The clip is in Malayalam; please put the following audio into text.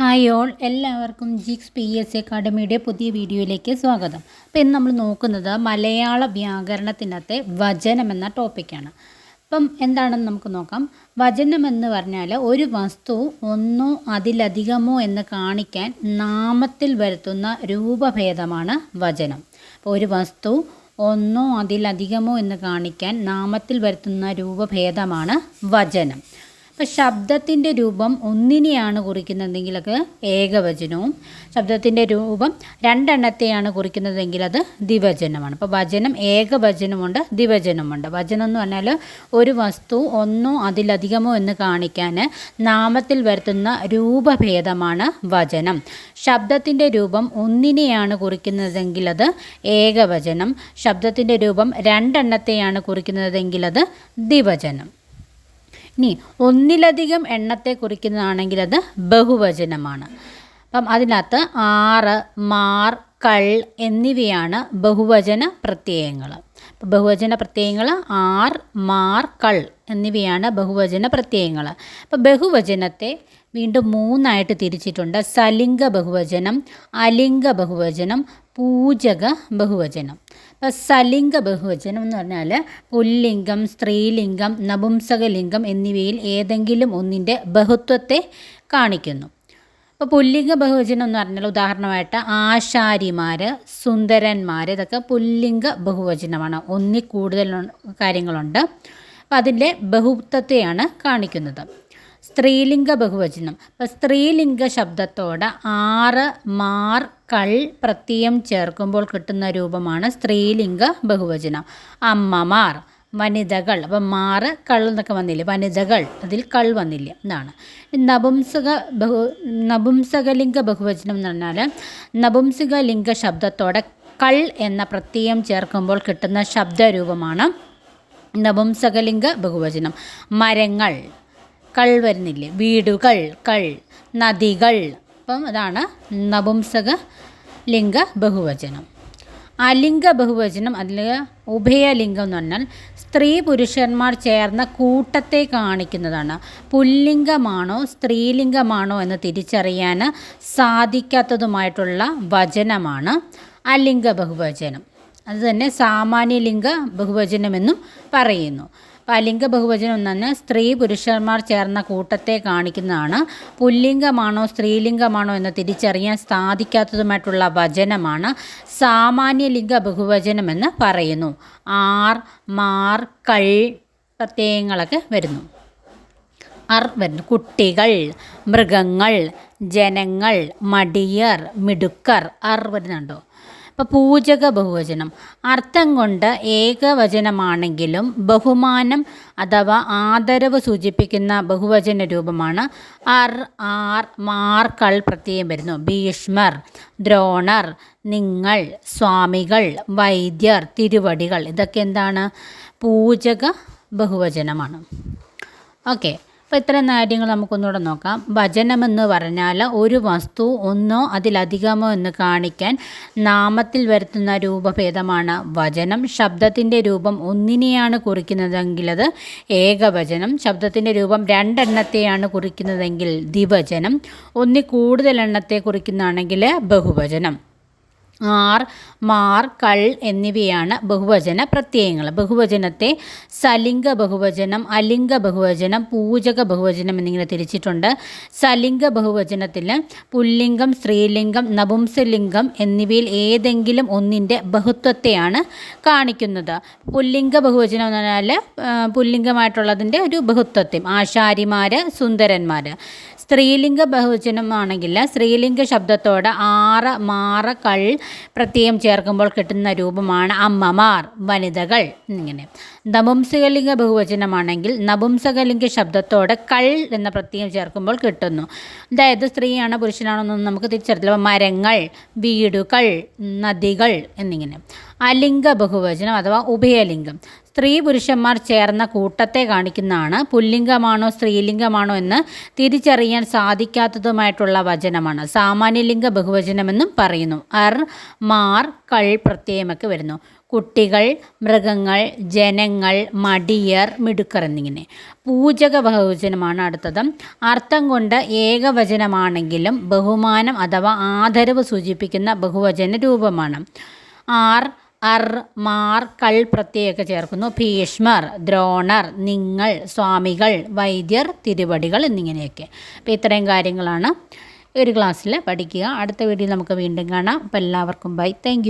ഹായ് ഓൾ എല്ലാവർക്കും ജിക്സ് പി എസ് അക്കാഡമിയുടെ പുതിയ വീഡിയോയിലേക്ക് സ്വാഗതം. അപ്പോൾ ഇന്ന് നമ്മൾ നോക്കുന്നത് മലയാള വ്യാകരണത്തിനകത്തെ വചനം എന്ന ടോപ്പിക്കാണ്. അപ്പം എന്താണെന്ന് നമുക്ക് നോക്കാം. വചനം എന്ന് പറഞ്ഞാൽ ഒരു വസ്തു ഒന്നോ അതിലധികമോ എന്ന് കാണിക്കാൻ നാമത്തിൽ വരുത്തുന്ന രൂപഭേദമാണ് വചനം. അപ്പോൾ ഒരു വസ്തു ഒന്നോ അതിലധികമോ എന്ന് കാണിക്കാൻ നാമത്തിൽ വരുത്തുന്ന രൂപഭേദമാണ് വചനം. അപ്പോൾ ശബ്ദത്തിന്റെ രൂപം ഒന്നിനെയാണ് കുറിക്കുന്നതെങ്കിലൊക്കെ ഏകവചനവും. ശബ്ദത്തിന്റെ രൂപം രണ്ടെണ്ണത്തെയാണ് കുറിക്കുന്നതെങ്കിൽ അത് ദ്വിവചനമാണ്. അപ്പോൾ വചനം ഏകവചനമുണ്ട് ദ്വിവചനമുണ്ട്. വചനം എന്ന് പറഞ്ഞാൽ ഒരു വസ്തു ഒന്നോ അതിലധികമോ എന്ന് കാണിക്കാൻ നാമത്തിൽ വരുത്തുന്ന രൂപഭേദമാണ് വചനം. ശബ്ദത്തിന്റെ രൂപം ഒന്നിനെയാണ് കുറിക്കുന്നതെങ്കിൽ അത് ഏകവചനം. ശബ്ദത്തിന്റെ രൂപം രണ്ടെണ്ണത്തെയാണ് കുറിക്കുന്നതെങ്കിൽ അത് ദ്വിവചനം. ഇനി ഒന്നിലധികം എണ്ണത്തെ കുറിക്കുന്നതാണെങ്കിൽ അത് ബഹുവചനമാണ്. അപ്പം അതിനകത്ത് ആറ് മാർ കൾ എന്നിവയാണ് ബഹുവചന പ്രത്യയങ്ങൾ. അപ്പോൾ ബഹുവചന പ്രത്യയങ്ങൾ ആർ മാർ കൾ എന്നിവയാണ് ബഹുവചന പ്രത്യയങ്ങൾ. അപ്പോൾ ബഹുവചനത്തെ വീണ്ടും മൂന്നായിട്ട് തിരിച്ചിട്ടുണ്ട്. സലിംഗ ബഹുവചനം അലിംഗ ബഹുവചനം പൂജക ബഹുവചനം. അപ്പോൾ സലിംഗ ബഹുവചനം എന്ന് പറഞ്ഞാൽ പുല്ലിംഗം സ്ത്രീലിംഗം നപുംസകലിംഗം എന്നിവയിൽ ഏതെങ്കിലും ഒന്നിന്റെ ബഹുത്വത്തെ കാണിക്കുന്നു. ഇപ്പോൾ പുല്ലിംഗ ബഹുവചനം എന്ന് പറഞ്ഞാൽ ഉദാഹരണമായിട്ട് ആശാരിമാർ സുന്ദരന്മാർ ഇതൊക്കെ പുല്ലിംഗ ബഹുവചനമാണ്. ഒന്നിൽ കൂടുതൽ കാര്യങ്ങളുണ്ട്. അപ്പം അതിന്റെ ബഹുത്വത്തെയാണ് കാണിക്കുന്നത്. സ്ത്രീലിംഗ ബഹുവചനം. അപ്പം സ്ത്രീലിംഗ ശബ്ദത്തോട് ആറ് മാർ കൾ പ്രത്യയം ചേർക്കുമ്പോൾ കിട്ടുന്ന രൂപമാണ് സ്ത്രീലിംഗ ബഹുവചനം. അമ്മമാർ വനിതകൾ. അപ്പം മാറ് കൾ എന്നൊക്കെ വന്നില്ല? വനിതകൾ. അതിൽ കൾ വന്നില്ല? എന്നാണ്. നപുംസക ബഹു നപുംസകലിംഗ ബഹുവചനം എന്ന് പറഞ്ഞാൽ നപുംസക ലിംഗ ശബ്ദത്തോടെ കൾ എന്ന പ്രത്യയം ചേർക്കുമ്പോൾ കിട്ടുന്ന ശബ്ദരൂപമാണ് നപുംസകലിംഗ ബഹുവചനം. മരങ്ങൾ. കൾ വരുന്നില്ലേ? വീടുകൾ കൾ നദികൾ. അപ്പം അതാണ് നപുംസക ലിംഗ ബഹുവചനം. അലിംഗ ബഹുവചനം അതിൽ ഉഭയലിംഗം എന്ന് പറഞ്ഞാൽ സ്ത്രീ പുരുഷന്മാർ ചേർന്ന കൂട്ടത്തെ കാണിക്കുന്നതാണ്. പുല്ലിംഗമാണോ സ്ത്രീലിംഗമാണോ എന്ന് തിരിച്ചറിയാൻ സാധിക്കാത്തതുമായിട്ടുള്ള വചനമാണ് അലിംഗ ബഹുവചനം. അത് തന്നെ സാമാന്യലിംഗ ബഹുവചനമെന്നും പറയുന്നു. അലിംഗ ബഹുവചനം പറഞ്ഞാൽ സ്ത്രീ പുരുഷന്മാർ ചേർന്ന കൂട്ടത്തെ കാണിക്കുന്നതാണ്. പുല്ലിംഗമാണോ സ്ത്രീലിംഗമാണോ എന്ന് തിരിച്ചറിയാൻ സാധിക്കാത്തതുമായിട്ടുള്ള വചനമാണ് സാമാന്യലിംഗ ബഹുവചനം എന്ന് പറയുന്നു. ആർ മാർ കൾ പ്രത്യയങ്ങളൊക്കെ വരുന്നു. ആർ വരുന്നു. കുട്ടികൾ മൃഗങ്ങൾ ജനങ്ങൾ മടിയർ മിടുക്കർ അർ വരുന്നുണ്ടോ? അപ്പോൾ പൂജക ബഹുവചനം. അർത്ഥം കൊണ്ട് ഏകവചനമാണെങ്കിലും ബഹുമാനം അഥവാ ആദരവ് സൂചിപ്പിക്കുന്ന ബഹുവചന രൂപമാണ്. അർ ആർ മാർക്കൾ പ്രത്യയം വരുന്നു. ഭീഷ്മർ ദ്രോണർ നിങ്ങൾ സ്വാമികൾ വൈദ്യർ തിരുവടികൾ. ഇതൊക്കെ എന്താണ്? പൂജക ബഹുവചനമാണ്. ഓക്കെ. അപ്പോൾ ഇത്രയും കാര്യങ്ങൾ നമുക്കൊന്നുകൂടെ നോക്കാം. ഭജനമെന്ന് പറഞ്ഞാൽ ഒരു വസ്തു ഒന്നോ അതിലധികമോ എന്ന് കാണിക്കാൻ നാമത്തിൽ വരുത്തുന്ന രൂപഭേദമാണ് വചനം. ശബ്ദത്തിന്റെ രൂപം ഒന്നിനെയാണ് കുറിക്കുന്നതെങ്കിൽ അത് ഏകവചനം. ശബ്ദത്തിന്റെ രൂപം രണ്ടെണ്ണത്തെയാണ് കുറിക്കുന്നതെങ്കിൽ ദ്വിവചനം. ഒന്നി കൂടുതൽ എണ്ണത്തെ കുറിക്കുന്നതാണെങ്കിൽ ബഹുവചനം. ആർ മാർ കൾ എന്നിവയാണ് ബഹുവചന പ്രത്യയങ്ങൾ. ബഹുവചനത്തെ സലിംഗ ബഹുവചനം അലിംഗ ബഹുവചനം പൂജക ബഹുവചനം എന്നിങ്ങനെ തിരിച്ചിട്ടുണ്ട്. സലിംഗ ബഹുവചനത്തിൽ പുല്ലിംഗം സ്ത്രീലിംഗം നപുംസലിംഗം എന്നിവയിൽ ഏതെങ്കിലും ഒന്നിന്റെ ബഹുത്വത്തെയാണ് കാണിക്കുന്നത്. പുല്ലിംഗ ബഹുവചനം എന്ന് പറഞ്ഞാൽ പുല്ലിംഗമായിട്ടുള്ളതിന്റെ ഒരു ബഹുത്വത്തെയും ആശാരിമാർ സുന്ദരന്മാർ സ്ത്രീലിംഗ ബഹുവചനമാണെങ്കിൽ സ്ത്രീലിംഗ ശബ്ദത്തോട് ആറ് മാറ കൾ പ്രത്യയം ചേർക്കുമ്പോൾ കിട്ടുന്ന രൂപമാണ് അമ്മമാർ വനിതകൾ എന്നിങ്ങനെ. നപുംസകലിംഗ ബഹുവചനമാണെങ്കിൽ നപുംസകലിംഗ ശബ്ദത്തോടെ കൾ എന്ന പ്രത്യയം ചേർക്കുമ്പോൾ കിട്ടുന്നു. അതായത് സ്ത്രീയാണോ പുരുഷനാണോ എന്നൊന്നും നമുക്ക് തിരിച്ചറിയില്ല. മരങ്ങൾ വീടുകൾ നദികൾ എന്നിങ്ങനെ. അലിംഗ ബഹുവചനം അഥവാ ഉഭയലിംഗം. സ്ത്രീ പുരുഷന്മാർ ചേർന്ന കൂട്ടത്തെ കാണിക്കുന്നതാണ് പുല്ലിംഗമാണോ സ്ത്രീലിംഗമാണോ എന്ന് തിരിച്ചറിയാൻ സാധിക്കാത്തതുമായിട്ടുള്ള വചനമാണ്. സാമാന്യലിംഗ ബഹുവചനമെന്നും പറയുന്നു. അർ മാർ കൾ പ്രത്യയമൊക്കെ വരുന്നു. കുട്ടികൾ മൃഗങ്ങൾ ജനങ്ങൾ മടിയർ മിടുക്കർ എന്നിങ്ങനെ. പൂജക ബഹുവചനമാണ് അടുത്തത്. അർത്ഥം കൊണ്ട് ഏകവചനമാണെങ്കിലും ബഹുമാനം അഥവാ ആദരവ് സൂചിപ്പിക്കുന്ന ബഹുവചന രൂപമാണ്. ആർ അർ മാർ കൾ പ്രത്യയൊക്കെ ചേർക്കുന്നു. ഭീഷ്മർ ദ്രോണർ നിങ്ങൾ സ്വാമികൾ വൈദ്യർ തിരുവടികൾ എന്നിങ്ങനെയൊക്കെ. അപ്പോൾ ഇത്രയും കാര്യങ്ങളാണ്. ഒരു ക്ലാസ്സിൽ പഠിക്കുക. അടുത്ത വീഡിയോ നമുക്ക് വീണ്ടും കാണാം. അപ്പോൾ എല്ലാവർക്കും ബൈ. താങ്ക്